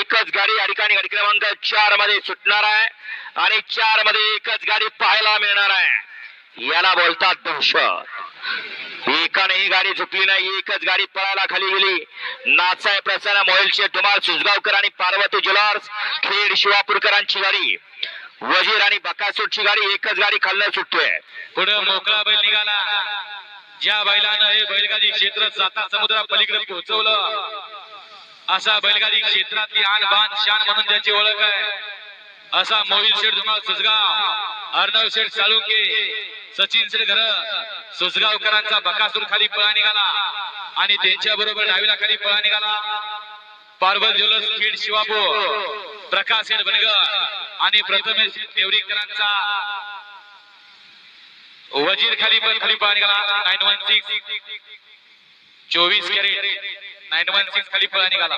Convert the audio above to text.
एकच गाडी या ठिकाणी गाडी क्रमांक चारमध्ये सुटणार आहे आणि चारमध्ये एकच गाडी पाहायला मिळणार आहे. याला बोलतात दहशत. एकाने ही गाडी चुकली नाही एकच गाडी पळायला खाली गेली. नाचाय प्रसन्न मोहिलचे धुमाळ सुजगावकर आणि पार्वती जुलार्स खेड शिवापूरकरांची गाडी. वजीर आणि बकासूटची गाडी एकच गाडी खाल्लं सुटतोय. पुढे मोकळा बैल निघाला. ज्या बैलानं हे बैलगाडी क्षेत्र जाता समुद्रा पलीकडे पोहोचवलं असा बैलगाडी क्षेत्रातली आन बान शान म्हणून त्याची ओळख आहे असा मोहिल शेठ धुमाळ सुजगाव अर्णव शेठ साळुंके सचिन शेठ घर सुजगावकरांचा बकासूर खाली पळा निघाला आणि त्यांच्या बरोबर डावीला खाली पळा निघाला. पार्वत ज्वेलर्स खेड शिवापूर प्रकाश शेठ बनगर आणि प्रथमेश देवरीकरांचा वजीर खाली पण खाली पळा निघाला नाईन वन सिक्स चोवीस कॅरेट. नाईन वन सिक्स खाली पळा निघाला.